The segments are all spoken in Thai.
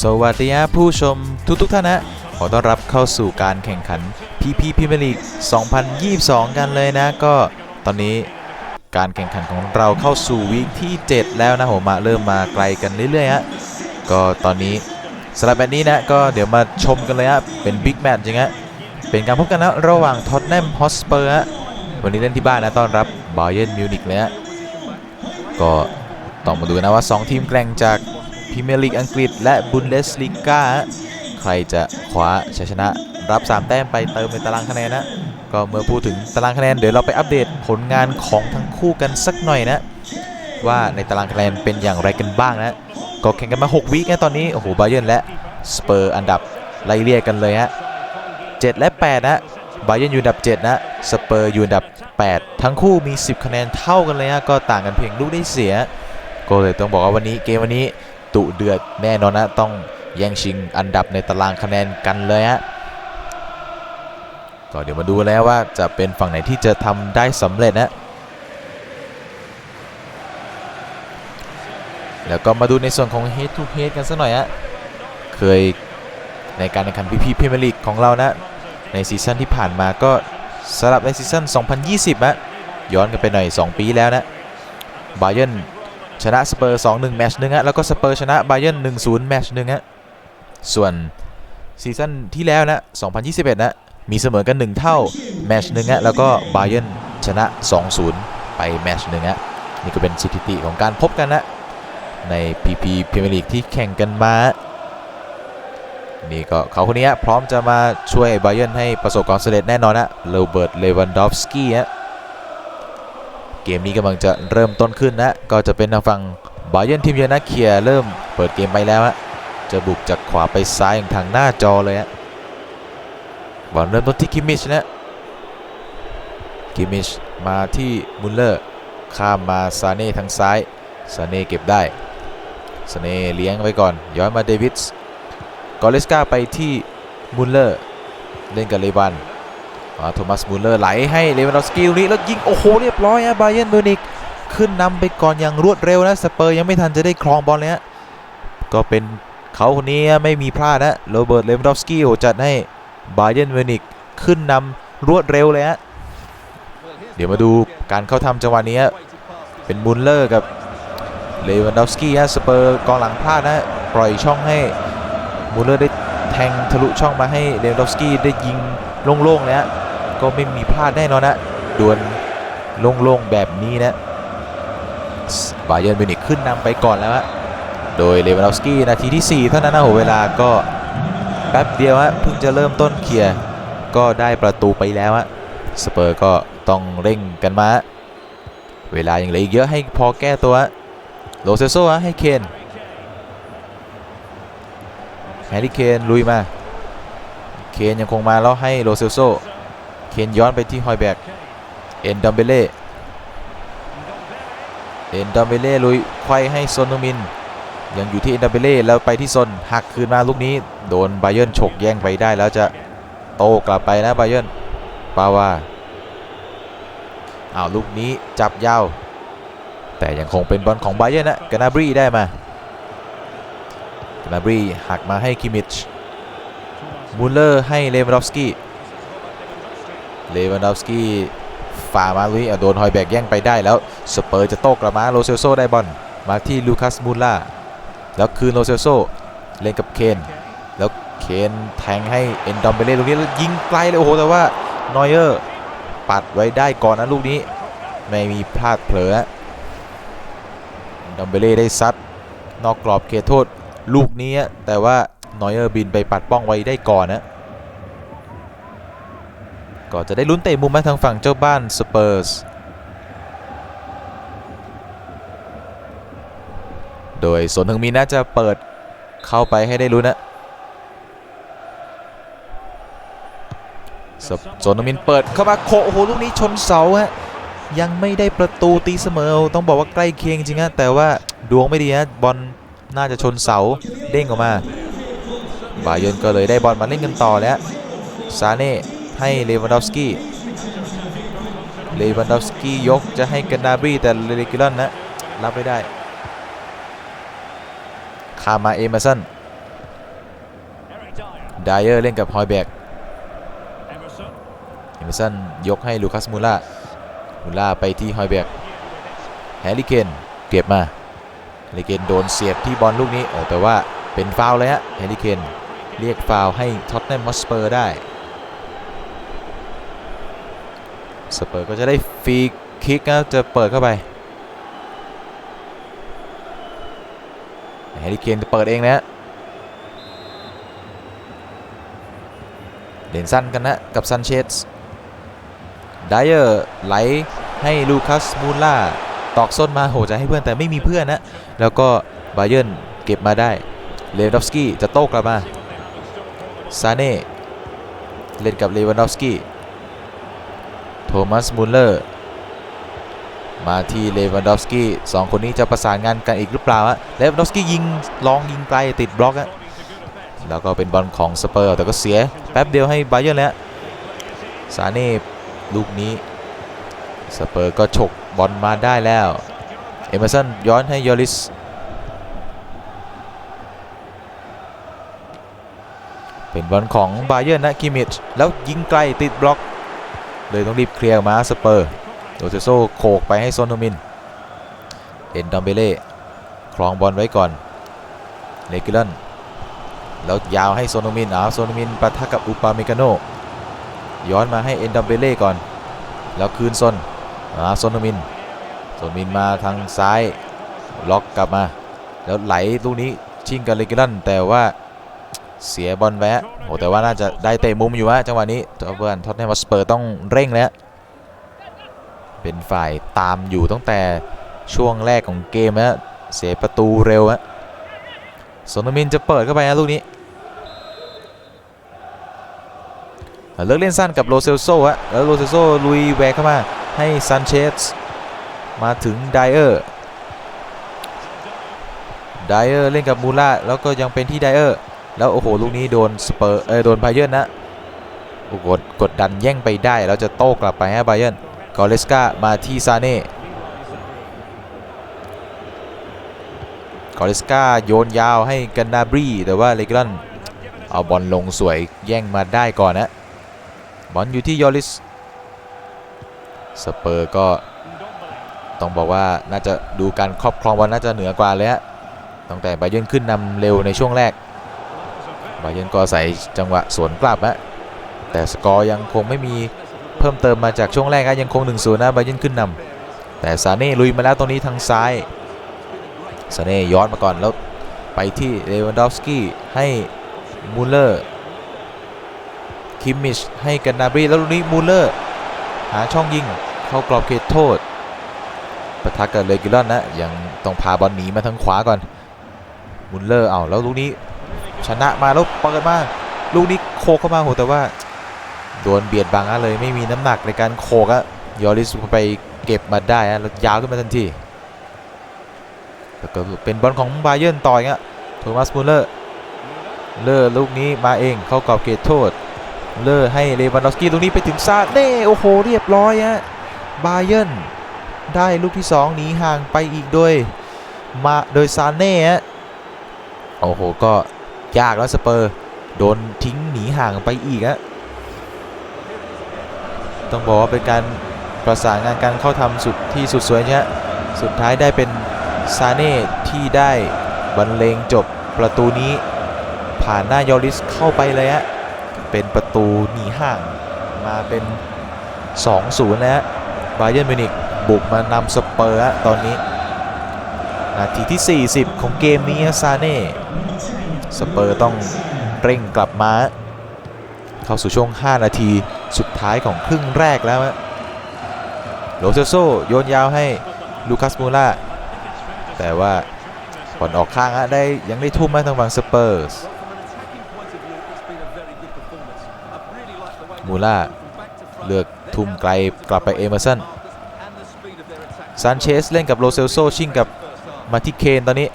สวัสดีครับผู้ชมทุกทุกท่านนะ ขอต้อนรับเข้าสู่การแข่งขัน PP Premier League 2022 กันเลยนะ ก็ตอนนี้การแข่งขันของเราเข้าสู่วีคที่ 7 แล้วนะผมมาเริ่มมาไกลกันเรื่อยๆฮะก็ตอนนี้สำหรับแบบนี้นะก็เดี๋ยวมาชมกันเลยฮะเป็นบิ๊กแมตช์จริงฮะเป็นการพบกันนะระหว่างท็อตแนมฮอสเปอร์ฮะวันนี้เล่นที่บ้านนะต้อนรับบาเยิร์นมิวนิกเลยฮะก็ต้องมาดูนะว่า 2 ทีมแกร่งจาก พรีเมียร์ลีกอังกฤษ และบุนเดสลีกาใครจะคว้าชัยชนะรับ 3 แต้มไปเติมในตารางคะแนนนะ ก็เมื่อพูดถึงตารางคะแนนเดี๋ยวเราไปอัปเดตผลงานของทั้งคู่กันสักหน่อยนะ ว่าในตารางคะแนนเป็นอย่างไรกันบ้างนะ ก็แข่งกันมา 6วีคนะตอนนี้ โอ้โหบาเยิร์นและสเปอร์อันดับไล่เรียกกันเลยฮะ7และ 8 นะบาเยิร์นอยู่อันดับ 7 นะสเปอร์อยู่อันดับ 8 ทั้งคู่มี 10 คะแนนเท่ากันเลยฮะก็ต่างกันเพียงลูกได้เสีย ก็เลยต้องบอกว่าวันนี้เกมวันนี้ ดุเดือดแน่นอนนะต้องแย่งชิงอันดับในตารางคะแนนกันเลยฮะก็เดี๋ยวมาดูแล้วว่าจะเป็นฝั่งไหนที่จะทำได้สำเร็จนะแล้วก็มาดูในส่วนของ Head to Head กันสักหน่อยฮะเคยในการแข่งขันพีพีพีเมียร์ลีกของเรานะ ในซีซั่นที่ผ่านมาก็สำหรับในซีซั่น 2020อะย้อนกันไปหน่อย 2 ปีแล้วนะบาเยน ชนะสเปอร์2-1แมตช์หนึ่งฮะแล้วก็สเปอร์ชนะไบเยิร์น1-0แมตช์หนึ่งฮะส่วนซีซั่นที่แล้วนะ 2021 นะ มีเสมอกัน 1 เท่าแมชหนึ่งฮะแล้วก็ไบเยิร์นชนะ 2-0 ไปแมชหนึ่งฮะนี่ก็เป็นสถิติของการพบกันนะใน PP พรีเมียร์ลีกที่แข่งกันมา นี่ก็เขาคนนี้พร้อมจะมาช่วยไบเยิร์นให้ประสบความสำเร็จแน่นอนนะโรเบิร์ต เลวันดอฟสกี้ฮะ เกมนี้กำลังจะเริ่มต้นขึ้นนะ ก็จะเป็นทางฝั่งบาเยนทีมเยือนนะเคียร์เริ่มเปิดเกมไปแล้วฮะจะบุกจากขวาไปซ้ายอย่างทางหน้าจอเลยฮะบอลเริ่มต้นที่คิมมิชนะคิมมิชมาที่มุลเลอร์ ข้ามมาซาเน่ทางซ้ายซาเน่เก็บได้ซาเน่เลี้ยงไว้ก่อน ย้อนมาเดวิสกอเลสกาไปที่มุลเลอร์ เล่นกับเลบัน โทมัสมูลเลอร์ไหลให้เลวันดอฟสกี้ลูกนี้แล้วยิง โอ้โห เรียบร้อยฮะบาเยนมิวนิกขึ้นนำไปก่อนอย่างรวดเร็วนะสเปอร์ยังไม่ทันจะได้ครองบอลเลยฮะก็เป็นเขาคนนี้ไม่มีพลาดนะโรเบิร์ตเลวันดอฟสกี้จัดให้บาเยนมิวนิกขึ้นนำรวดเร็วเลยฮะเดี๋ยวมาดูการเข้าทำจังหวะนี้เป็นมูลเลอร์กับเลวันดอฟสกี้ฮะสเปอร์กองหลังพลาดนะปล่อยช่องให้มูลเลอร์ได้แทงทะลุช่องมาให้เลวันดอฟสกี้ได้ยิงโล่งๆเลยฮะ ก็ไม่มีพลาดแน่นอนนะดวลโล่งๆแบบนี้นะบาเยิร์นมิวนิกขึ้นนำไปก่อนแล้วฮะโดยเลวานอฟสกี้นาทีที่ 4 เท่านั้นนะโหเวลาก็แป๊บเดียวฮะเพิ่งจะเริ่มต้นเคลียร์ก็ได้ประตูไปแล้วฮะสเปอร์ก็ต้องเร่งกันมา เวลายังเหลืออีกเยอะให้พอแก้ตัวฮะโลเซโซฮะให้เคนแฮร์รี่เคนลุยมา เคนยังคงมาแล้วให้โรเซโซ เคนย้อนไปที่ฮอยแบกเอ็นดัมเบเล่เอ็นดัมเบเล่ลุยไขว้ให้ซนนมิน ยังอยู่ที่เอ็นดัมเบเล่แล้วไปที่ซนหักคืนมาลูกนี้ โดนไบเยิร์นฉกแย่งไปได้แล้วจะโตกลับไปนะไบเยิร์นปาว่าอ้าวลูกนี้จับยาว แต่ยังคงเป็นบอลของไบเยิร์นนะกานาบรีได้มากานาบรีหักมาให้คิมิชมูลเลอร์ให้เลวานดอฟสกี้ เลวานดอฟสกี้ฝ่ามาลุยโดนฮอยแบกแย่งไปได้แล้วสเปอร์จะโต้กลับมาโรเซลโซได้บอลมาที่ลูคัสมูล่าแล้วคืนโรเซลโซเล่นกับเคนแล้วเคนแทงให้เอ็นดอมเบเล่ลูกนี้แล้วยิงไกลเลยโอ้โหแต่ว่านอยเออร์ปัดไว้ได้ก่อนนะลูกนี้ไม่มีพลาดเผลอดอมเบเล่ได้ซัดนอกกรอบเขตโทษ ลูกนี้แต่ว่านอยเออร์บินไปปัดป้องไว้ได้ก่อนนะ ก็จะได้ลุ้นเตะมุมมาทางฝั่งเจ้าบ้านสเปอร์สโดยสวนถึงมีน่าจะเปิดเข้าไปให้ได้ลุ้นนะสสวนถึงมินเปิดเข้ามาโคโอ้โหลูกนี้ชนเสาฮะยังไม่ได้ประตูตีเสมอ ต้องบอกว่าใกล้เคียงจริงฮะแต่ว่าดวงไม่ดีฮะบอลน่าจะชนเสาเด้งออกมา บาเยิร์นก็เลยได้บอลมาเล่นกันต่อแล้วซาเน่ ให้เลวันดอฟสกี้เลวันดอฟสกี้ยกจะให้กันนาบรีแต่เลกิลอนนะรับไม่ได้ คามาเอเมอร์สันไดเออร์เล่นกับฮอยแบกเอเมสันยกให้ลูคัสมูล่ามูล่าไปที่ฮอยแบกแฮร์รี่เคนเก็บมาแฮร์รี่เคนโดนเสียบที่บอลลูกนี้โอ้แต่ว่าเป็นฟาวเลยฮะแฮร์รี่เคนเรียกฟาวให้ท็อตแนมมอสเปอร์ได้ สเปอร์ก็จะได้ฟรีคิกนะจะเปิดเข้าไปแฮร์รี่เคนจะเปิดเองนะฮะเล่นสั้นกันนะกับซันเชสไดเออร์ไหลให้ลูคัสมูล่าตอกส้นมาโหจะให้เพื่อนแต่ไม่มีเพื่อนนะ แล้วก็บาเยิร์นเก็บมาได้ เลวานดอฟสกี้จะโต้กลับมาซาเน่เล่นกับเลวานดอฟสกี้ ทมัสมูลเลอร์ มาที่เลวานดอฟสกี้สองคนนี้จะประสานงานกันอีกหรือเปล่าฮะเลวานดอฟสกี้ยิงลองยิงไกลติดบล็อกฮะแล้วก็เป็นบอลของสเปอร์แต่ก็เสียแป๊บเดียวให้บาเยิร์นแล้วซาเน่ลูกนี้สเปอร์ก็ฉกบอลมาได้แล้วเอเมอร์สันย้อนให้ยอริสเป็นบอลของบาเยอร์นะคิมิชแล้วยิงไกลติดบล็อก เลยต้องรีบเคลียร์มาสเปอร์โดเซโซโขกไปให้โซนโนมิน เอ็นดอมเบเล่ครองบอลไว้ก่อนเลกิลันแล้วยาวให้โซนโนมินอ้าวโซนโนมินปะทะกับอุปาเมกาโนย้อนมาให้เอ็นดัมเบเล่ก่อน แล้วคืนซนมาซนโนมินโซนมินมาทางซ้ายล็อกกลับมา แล้วไหลลูกนี้ชิงกับเลกิลันแต่ว่า เสียบอลแวะโอ้แต่ว่าน่าจะได้เตะมุมอยู่ฮะจังหวะนี้เพื่อนท็อตแนมสเปอร์ต้องเร่งแล้ว เป็นฝ่ายตามอยู่ตั้งแต่ช่วงแรกของเกมฮะเสียประตูเร็วฮะโซนมินจะเปิดเข้าไปนะลูกนี้เลิกเล่นสั้นกับโรเซลโซฮะแล้วโรเซลโซลุยแวกเข้ามาให้ซันเชสมาถึงไดเออร์ไดเออร์เล่นกับมูล่าแล้วก็ยังเป็นที่ไดเออร์ แล้วโอ้โหลูกนี้โดนสเปอร์เออโดนไบเยอร์นนะโอ้กดกดดันแย่งไปได้แล้วจะโต้กลับไปให้ไบเยอร์นกอเลสกามาที่ซาเน่กอเลสกาโยนยาวให้กันนาบรีแต่ว่าเลกลันเอาบอลลงสวยแย่งมาได้ก่อนนะบอลอยู่ที่ยอริสสเปอร์ก็ต้องบอกว่าน่าจะดูการครอบครองบอลน่าจะเหนือกว่าเลยฮะตั้งแต่ไบเยิร์นขึ้นนำเร็วในช่วงแรก บาเยิร์นก็ใส่จังหวะสวนกลับฮะแต่สกอร์ยังคงไม่มีเพิ่มเติมมาจากช่วงแรกฮะยังคง1นศูนย์นะบาเยิร์นขึ้นนำแต่ซาเน่ลุยมาแล้วตรงนี้ทางซ้ายซาเน่ย้อนมาก่อนแล้วไปที่เลวันดอฟสกี้ให้มูลเลอร์คิมมิชให้กันนาบรีแล้วลูกนี้มูลเลอร์หาช่องยิงเข้ากรอบเขตโทษปะทะกับเลกิลอนนะยังต้องพาบอลหนีมาทางขวาก่อนมูลเลอร์เอาแล้วลูกนี้ ชนะมาแล้วเปิดมาลูกนี้โคกเข้ามาโหแต่ว่าโดนเบียดบังอะเลยไม่มีน้ำหนักในการโคกอะยอริสไปเก็บมาได้อะแล้วยาวขึ้นมาทันทีแล้วก็เป็นบอลของบาเยิร์นต่อยอะโทมัสมูลเลอร์เลอร์ลูกนี้มาเองเข้ากรอบเขตโทษ เลอร์ให้เลวานดอฟสกี้ตรงนี้ไปถึงซาเน่โอ้โหเรียบร้อยฮะบาเยิร์นได้ลูกที่2หนีห่างไปอีกโดยมาโดยซาเน่ฮะโอ้โหก็ ยากแล้วสเปอร์ โดนทิ้งหนีห่างไปอีกฮะต้องบอกว่าเป็นการประสานงานการเข้าทำสุดที่สุดสวยนี่ยสุดท้ายได้เป็นซาเน่ที่ได้บรรเลงจบประตูนี้ผ่านหน้ายอริสเข้าไปเลยฮะเป็นประตูหนีห่างมาเป็น 2-0แล้วบาเยิร์นมิวนิกบุกมานำสเปอร์ตอนนี้ นาทีที่ 40 ของเกมนี้ซาเน่ สเปอร์ต้องเร่งกลับมา เข้าสู่ช่วง 5 นาทีสุดท้ายของครึ่งแรกแล้วโรเซลโซโยนยาวให้ลูคัสมูล่าแต่ว่าบอลออกข้างฮะได้ยังได้ทุ่มมาทางฝั่งสเปอร์สมูล่าเลือกทุ่มไกลกลับไปเอเมอร์สันซานเชสเล่นกับโรเซลโซชิงกับมาที่เคนตอนนี้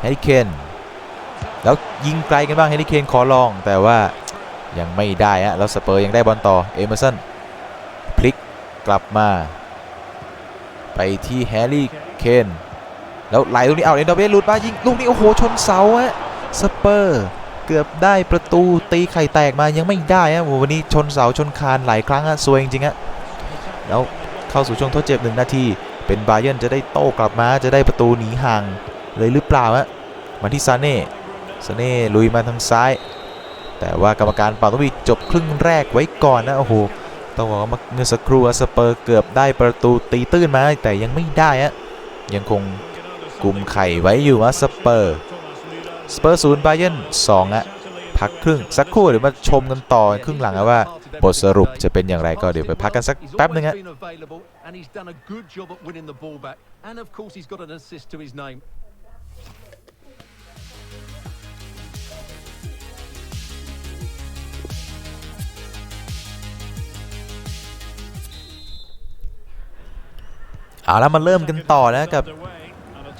แฮร์รี่เคน ยิงไกลกันบ้างแฮร์รี่เคนขอลอง แต่ว่ายังไม่ได้ฮะแล้วสเปอร์ยังได้บอลต่อเอเมอร์สันพลิกกลับมา ไปที่แฮร์รี่เคนแล้วไหลตรงนี้เอาเอ็นดอเบสหลุดมายิงลูกนี้โอ้โหชนเสาฮะสเปอร์เกือบได้ประตูตีไข่แตกมายังไม่ได้ฮะวันนี้ชนเสาชนคานหลายครั้งฮะซวยจริงๆฮะแล้วเข้าสู่ช่วงทดเจ็บหนึ่งนาทีเป็นบาเยนจะได้โต้กลับมาจะได้ประตูหนีห่างเลยหรือเปล่าฮะมาที่ซาเน่ ซเน่ลุยมาทางซ้าย แต่ว่ากรรมการเป่าต้องมีจบครึ่งแรกไว้ก่อนนะโอ้โหต้องบอกว่าเมื่อสักครู่สเปอร์เกือบได้ประตูตีตื้นมาแต่ยังไม่ได้ฮะยังคงกลุ่มไข่ไว้อยู่ว่าสเปอร์สเปอร์ศูนย์ไบเยิร์นสองอะพักครึ่งสักครู่เดี๋ยวมาชมกันต่อครึ่งหลังนะว่าบทสรุปจะเป็นอย่างไรก็เดี๋ยวไปพักกันสักแป๊บหนึงฮะ เอาแล้วมาเริ่มกันต่อนะกับ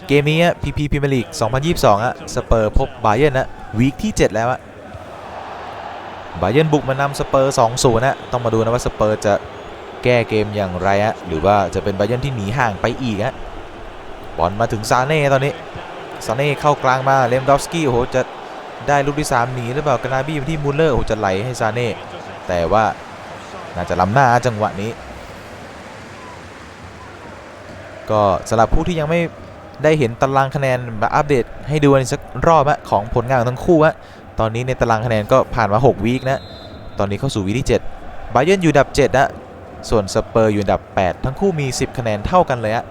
เกมนี้พีพีพรีเมียร์ลีก 2022อะสเปอร์พบไบเยิร์นนะวีคที่ 7 แล้วอะไบเยิร์นบุกมานำสเปอร์2-0นะต้องมาดูนะว่าสเปอร์จะแก้เกมอย่างไรฮะหรือว่าจะเป็นไบเยิร์นที่หนีห่างไปอีกฮะบอลมาถึงซาเน่ตอนนี้ซาเน่เข้ากลางมาเลมดอฟสกี้โอ้โหจะได้ลูกที่ 3 หนีหรือเปล่ากานาบี้ไปที่มูลเลอร์โอ้โหจะไหลให้ซาเน่แต่ว่าน่าจะล้ำหน้าจังหวะนี้ ก็สำหรับผู้ที่ยังไม่ได้เห็นตารางคะแนนมาอัปเดตให้ดูกันสักรอบอะของผลงานของทั้งคู่อะตอนนี้ในตารางคะแนนก็ผ่านมา 6 วีคนะ ตอนนี้เข้าสู่วีคที่7บาเยิร์นอยู่อันดับ7นะส่วนสเปอร์อยู่อันดับ 8 ทั้งคู่มี 10 คะแนนเท่ากันเลยอะ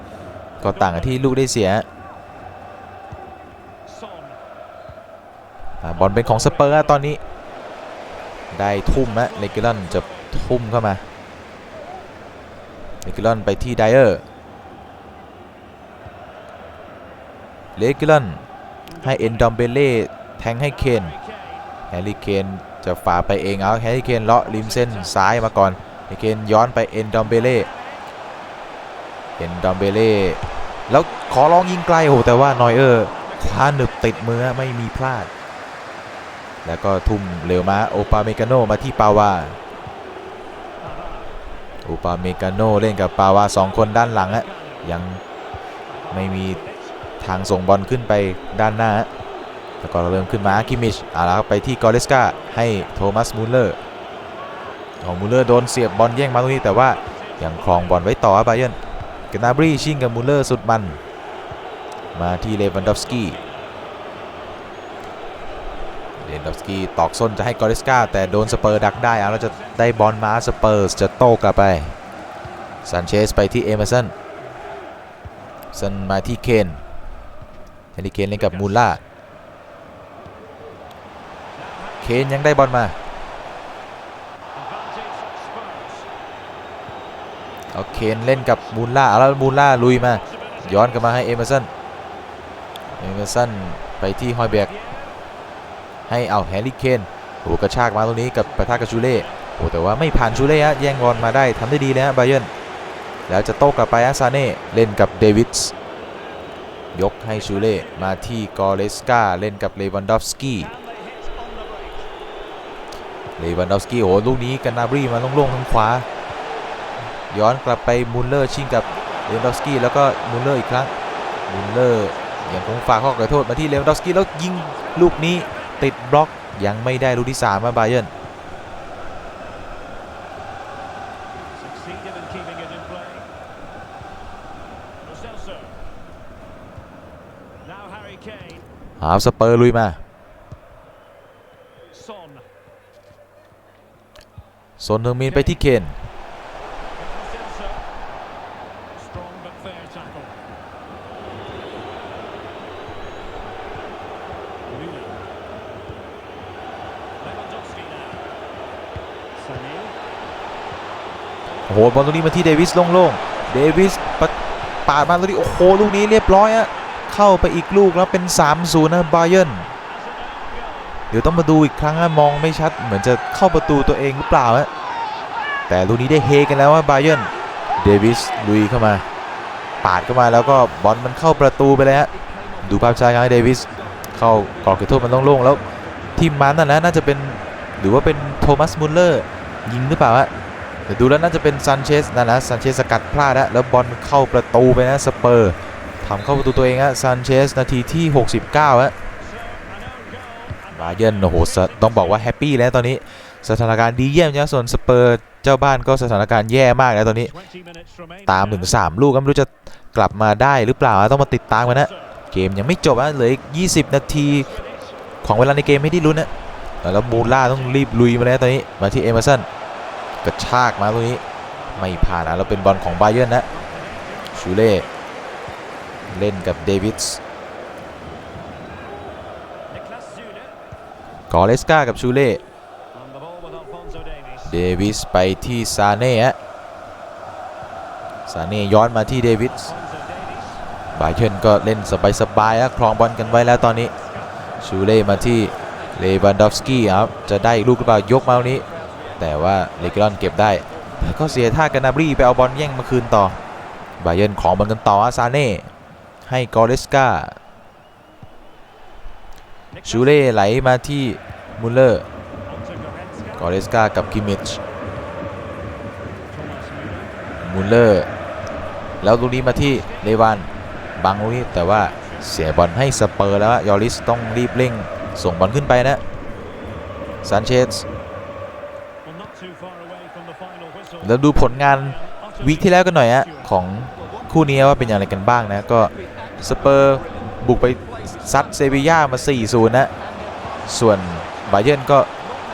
ก็ต่างกันที่ลูกได้เสียบอลเป็นของสเปอร์อะตอนนี้ ได้ทุ่มนะเลกิลอนจะทุ่มเข้ามาเลกิลอนไปที่ไดเออร์ เลกิลันให้เอ็นดอมเบเล่แทงให้เคนแฮร์รี่เคนจะฝ่าไปเองเอาแฮร์รี่เคนเลาะริมเส้นซ้ายมาก่อนแฮร์รี่เคนย้อนไปเอ็นดอมเบเล่เอ็นดอมเบเล่แล้วขอลองยิงไกลโอ้โหแต่ว่านอยเออร์คว้าหนึบติดมือไม่มีพลาด แล้วก็ทุ่มเร็วมาโอปาเมกาโนมาที่ปาวาโอปาเมกาโนเล่นกับปาวาสองคนด้านหลังอะยังไม่มี ทางส่งบอลขึ้นไปด้านหน้า แล้วก็เริ่มขึ้นมาคิมิชเอาละไปที่กอเลสกาให้โทมัสมูลเลอร์ของมูลเลอร์โดนเสียบบอลแย่งมาตรงนี้แต่ว่ายังครองบอลไว้ต่อบไบเยนกนาบรีชิงกับมูลเลอร์สุดมัน มาที่เลวันดอฟสกี้เลวันดอฟสกี้ตอกส้นจะให้กอเลสกาแต่โดนสเปอร์ดักได้เอาแล้วจะได้บอลมาสเปอร์จะโต้กลับไปซันเชสไปที่เอเมอร์สันซันมาที่เคน ฮร์รี่เคนเล่นกับมูล่าเคนยังได้บอลมาเอาเคนเล่นกับมูล่าเอาแล้วมูล่าลุยมา ย้อนกลับมาให้เอเมอร์สันเอเมอร์สันไปที่ฮอยเบกให้เอาแฮร์รี่เคนโอ้กระชากมาตรงนี้กับปะทะกับชูเล่โอ้แต่ว่าไม่ผ่านชูเล่ฮะแย่งบอลมาได้ทำได้ดีเลยฮะไบเยร์นแล้วจะโต้กลับไปอาซาเน่เล่นกับเดวิดส์ ยกให้ชูเล่มาที่กอเลสกาเล่นกับเลวันดอฟสกี้เลวันดอฟสกี้โอ้โหลูกนี้กันนาบรีมาโล่งๆทางขวา ย้อนกลับไปมูลเลอร์ชิงกับเลวันดอฟสกี้แล้วก็มูลเลอร์อีกครั้งมูลเลอร์ยังคงฝากข้อขอโทษมาที่เลวันดอฟสกี้แล้วยิงลูกนี้ติดบล็อกยังไม่ได้ลูกที่3มาบาเยร์น หาสเปอร์ลุยมา Son. โซนเทอร์มินไปที่เคน Lo Celso. Strong but fair tackle. Müller. Lewandowski now. Sané. โอ้โหบอลตรงนี้มาที่เดวิสโล่งๆ เดวิสปะปาดมาตรงนี้ โอ้โห ลูกนี้เรียบร้อยอะ เข้าไปอีกลูกแล้วเป็น 3-0 นะบาเยิร์นเดี๋ยวต้องมาดูอีกครั้งนะมองไม่ชัดเหมือนจะเข้าประตูตัวเองหรือเปล่าฮะแต่ลูกนี้ได้เฮกันแล้วว่าบาเยิร์นเดวิสลุยเข้ามา ปาดเข้ามาแล้วก็บอลมันเข้าประตูไปเลยฮะดูภาพช้ากันให้เดวิสเข้ากรอบเขตโทษมันโล่งๆแล้วทีมมันนั่นนะน่าจะเป็นหรือว่าเป็นโทมัสมุลเลอร์ยิงหรือเปล่าฮะแต่ดูแล้วน่าจะเป็นซันเชสนะนะซันเชสสกัดพลาดนะแล้วบอลเข้าประตูไปนะสเปอร์ ทำเข้าประตูตัวเองฮะซันเชสนาทีที่ 69ฮะบาเยิร์นโอ้โหต้องบอกว่าแฮปปี้แล้วตอนนี้สถานการณ์ดีเยี่ยมนะส่วนสเปอร์เจ้าบ้านก็สถานการณ์แย่มากแล้วตอนนี้ ตามถึง 3 ลูกก็ไม่รู้จะกลับมาได้หรือเปล่าต้องมาติดตามกันนะเกมยังไม่จบนะเหลืออีก 20 นาทีของเวลาในเกมให้ที่ลุ้นนะแล้วมูล่าต้องรีบลุยมาแล้วตอนนี้มาที่เอเมอร์สันกระชากมาตรงนี้ไม่ผ่านนะแล้วเป็นบอลของไบเยิร์นนะชูเล่ เล่นกับเดวิดส์ Niklas Süle กอเลสกากับชูเล่ on the ball with Alphonso Davies เดวิสไปที่ซาเน่ฮะซาเน่ย้อนมาที่เดวิส Alphonso Davies บาเยิร์นก็เล่นสบายๆแล้วครองบอลกันไว้แล้วตอนนี้ชูเล่มาที่เลวันดอฟสกี้ครับจะได้อีกลูกหรือเปล่ายกมาตรงนี้ แต่ว่าเลกิรอนเก็บได้แล้วก็เสียท่ากันนาบรีไปเอาบอลแย่งมาคืนต่อบาเยิร์นของบอลกันต่ออาซาเน่ ให้กอเลสกาชูเล่ไหลมาที่มุลเลอร์กอเลสกากับคิมิชมุลเลอร์แล้วลูกนี้มาที่เลวันบังลูกนี้แต่ว่าเสียบอลให้สเปอร์แล้วยอริสต้องรีบเร่งส่งบอลขึ้นไปนะซานเชสแล้วดูผลงานวีคที่แล้วกันหน่อยฮะของคู่นี้ว่าเป็นอย่างไรกันบ้างนะก็ สเปอร์บุกไปซัดเซบีย่ามา 4-0 นะ ส่วนบาเยิร์นก็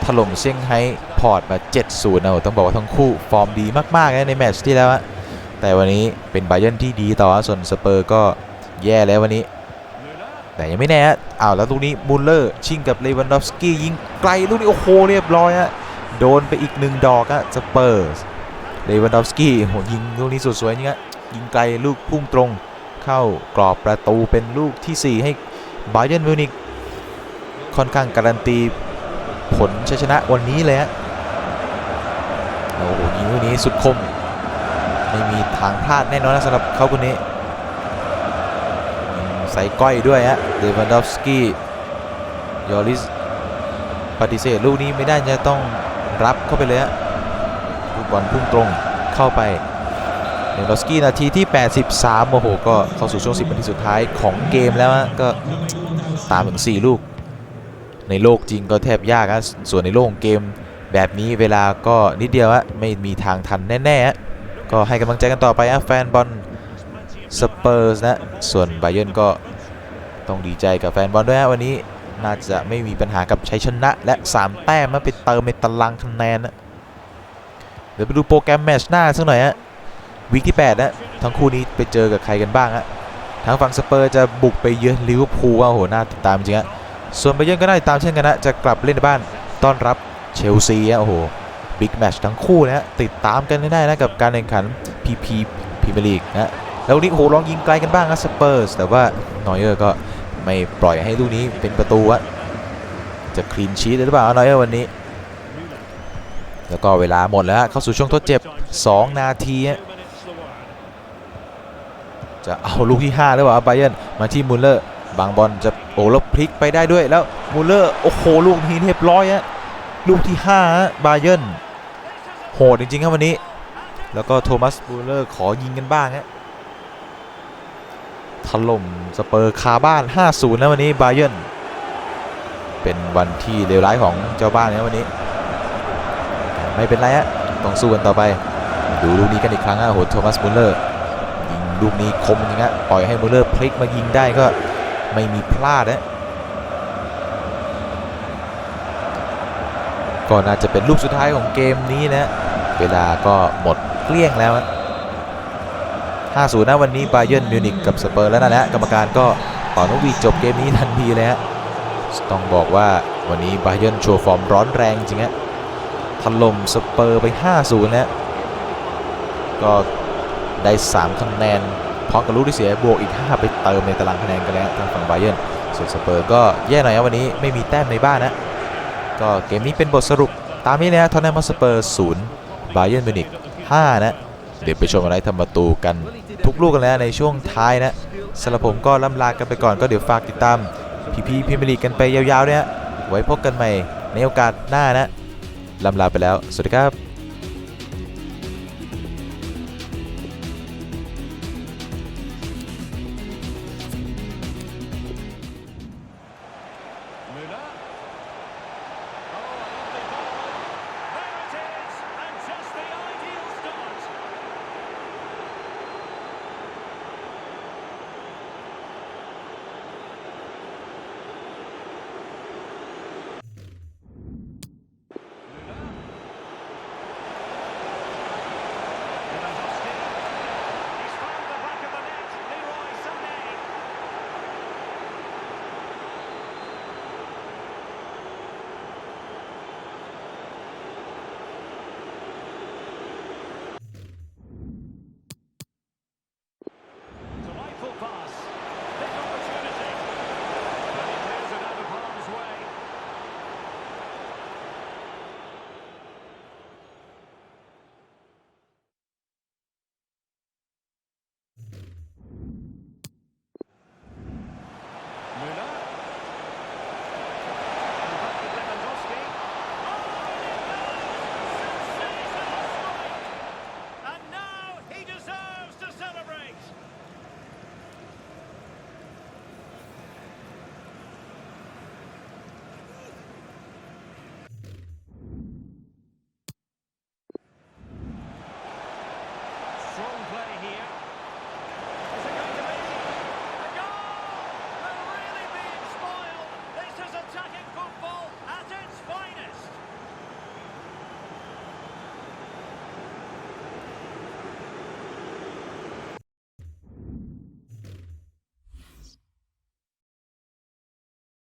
ถล่มเซี่ยงไฮ้พอร์ตมา 7-0 นะต้องบอกว่าทั้งคู่ฟอร์มดีมากๆนะในแมตช์ที่แล้วฮะแต่วันนี้เป็นบาเยิร์นที่ดีต่อส่วนสเปอร์ก็แย่แล้ววันนี้ แต่ยังไม่แน่ฮะอ้าวแล้วลูกนี้มูลเลอร์ชิงกับเลวันดอฟสกี้ยิงไกลลูกนี้โอ้โหเรียบร้อยฮะโดนไปอีกหนึ่งดอกฮะสเปอร์เลวันดอฟสกี้โหยิงลูกนี้สุดสวยจริงฮะยิงไกลลูกพุ่งตรง เข้ากรอบประตูเป็นลูกทีสี่4 ให้บาเยิร์นมิวนิกค่อนข้างการันตีผลชัยชนะวันนี้เลยฮะโอ้โหยิงลูกนี้สุดคม ไม่มีทางพลาดแน่นอนนะสำหรับเขาคนนี้ใส่ก้อยด้วยฮะเลวันดอฟสกี้ยอริสปฏิเสธลูกนี้ไม่ได้จะต้องรับเข้าไปเลยฮะลูกบอลพุ่งตรงเข้าไป เลนดอสกี้นาทีที่ 83 โอ้โห ก็เข้าสู่ช่วง 10 นาทีสุดท้ายของเกมแล้วก็ตามถึง 4 ลูก ในโลกจริงก็แทบยากนะส่วนในโลกของเกมแบบนี้เวลาก็นิดเดียวฮะไม่มีทางทันแน่ๆฮะก็ให้กำลังใจกันต่อไปฮะแฟนบอลสเปอร์สนะ ส่วนไบเยิร์นก็ต้องดีใจกับแฟนบอลด้วยฮะวันนี้น่าจะไม่มีปัญหากับชัยชนะและ 3 แต้มมาไปเติมในตารางคะแนนนะเดี๋ยวไปดูโปรแกรมแมตช์หน้าสักหน่อยฮะ วีคที่8นะทั้งคู่นี้ไปเจอกับใครกันบ้างฮะทางฝั่งสเปอร์จะบุกไปเยือนลิเวอร์พูลว่าโหน่าติดตามจริงฮะส่วนไบเยิร์นก็น่าติดตามเช่นกันนะจะกลับเล่นในบ้านต้อนรับเชลซีฮะโอ้โหบิ๊กแมชทั้งคู่นะฮะติดตามกันได้นะกับการแข่งขัน PP พรีเมียร์ลีกนะแล้ววันนี้โหลองยิงไกลกันบ้างนะสเปอร์สแต่ว่านอยเออร์ก็ไม่ปล่อยให้ลูกนี้เป็นประตูอะจะคลีนชีตหรือเปล่านอยเออร์วันนี้ แล้วก็เวลาหมดแล้วฮะเข้าสู่ช่วงทดเจ็บ 2 นาที จะเอาลูกที่ 5 หรือเปล่าไบเยร์นมาที่มูลเลอร์บางบอลจะโอ้แล้วพลิกไปได้ด้วยแล้วมูลเลอร์โอ้โหลูกนี้เรียบร้อยฮะลูกที่5ฮะไบเยร์นโหดจริงๆครับวันนี้ แล้วก็โทมัสมูลเลอร์ขอยิงกันบ้างฮะถล่มสเปอร์คาบ้าน 5-0 นะวันนี้ไบเยร์นเป็นวันที่เลวร้ายของเจ้าบ้านนะวันนี้ ไม่เป็นไรฮะต้องสู้กันต่อไป ดูลูกนี้กันอีกครั้งฮะโอ้โหโทมัสมูลเลอร์ ลูกนี้คมจริงฮะปล่อยให้มูเลอร์พลิกมายิงได้ก็ไม่มีพลาดนะก็น่าจะเป็นลูกสุดท้ายของเกมนี้นะ เวลาก็หมดเกลี้ยงแล้ว5-0นะวันนี้บาเยิร์นมิวนิกกับสเปอร์แล้วนั่นแหละกรรมการก็เป่านกวีดจบเกมนี้ทันทีเลยฮะต้องบอกว่าวันนี้บาเยิร์นโชว์ฟอร์มร้อนแรงจริงฮะถล่มสเปอร์ไป 5-0นะก็ ได้ 3 คะแนนพร้อมกับลูกที่เสียบวกอีก 5 ไปเติมในตารางคะแนนกันแล้วทางฝั่งไบเยร์นส่วนสเปอร์ก็แย่หน่อยนะวันนี้ไม่มีแต้มในบ้านนะ ก็เกมนี้เป็นบทสรุปตามนี้นะทอนแนมสเปอร์0ไบเยร์นมิวนิก5นะ เดี๋ยวไปชมอะไรทำประตูกันทุกลูกกันแล้วในช่วงท้ายนะสำหรับผมก็ล่ำลากันไปก่อนก็เดี๋ยวฝากติดตามพีพีพิมลีกันไปยาวๆเนี่ยไว้พบกันใหม่ในโอกาสหน้านะลำลาไปแล้ว สวัสดีครับ